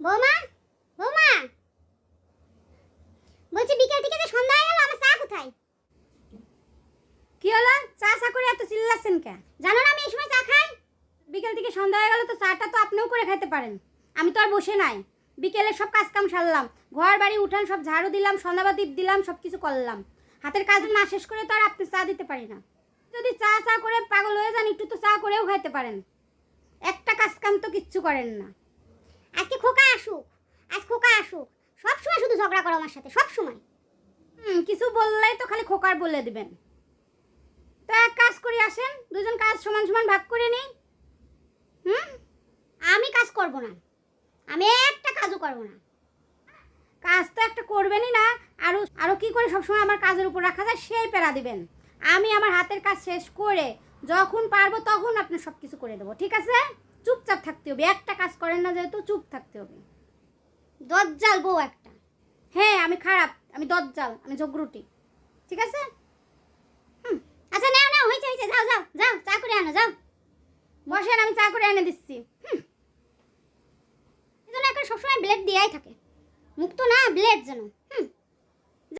বৌমা বৌমা। বলছি বিকেল থেকে যে সন্ধ্যা হয়ে গেল আমার চা কোথায়? কি হলো? চা চা করে এত চিল্লাচ্ছেন কে জানো না আমি এই সময় চা খাই? বিকেল থেকে সন্ধ্যা হয়ে গেল তো চাটা তো আপনিও করে খাইতে পারেন। আমি তো আর বসে নাই। বিকেলে সব কাজ কাম সারলাম। ঘর বাড়ি উঠান সব ঝাড়ু দিলাম সন্ধ্যাবাতি দিলাম সব কিছু করলাম। হাতের কাজ না শেষ করে তো আর আপনি চা দিতে পারি না। যদি চা চা করে পাগল হয়ে যান একটু তো চা করেও খাইতে পারেন। একটা কাজ কাম তো কিচ্ছু করেন না। খোকা আসুক, আজ খোকা আসুক, সব সময় শুধু ঝগড়া করো আমার সাথে, সব সময়। হুম, কিছু বললেই তো খালি খোকার বলে দিবেন। তো এক কাজ করে, আসেন, দুজন কাজ সমান সমান ভাগ করে নিই। হুম, আমি কাজ করব না, আমি একটা কাজও করব না। কাজ তো একটা করবেনই না আরও আরও কী করে সবসময় আমার কাজের উপর রাখা যায় সেই প্যারা দিবেন। আমি আমার হাতের কাজ শেষ করে যখন পারব তখন আপনি সব কিছু করে দেবো, ঠিক আছে? চুপচাপ থাকতে হবে। একটা কাজ করেন না যেহেতু চুপ থাকতে হবে। দজ্জাল বউ একটা। হ্যাঁ আমি খারাপ। আমি দজ্জাল, আমি জগরুটি। ঠিক আছে? হুম আচ্ছা নাও নাও, হয়েছে হয়েছে, যাও যাও যাও, চা করে আনো, যাও। বসেন, আমি চা করে এনে দিচ্ছি। হুম। এজন্য এখন সবসময় ব্লেড দেয়াই থাকে। মুখ তো না, ব্লেড যেন। হুম।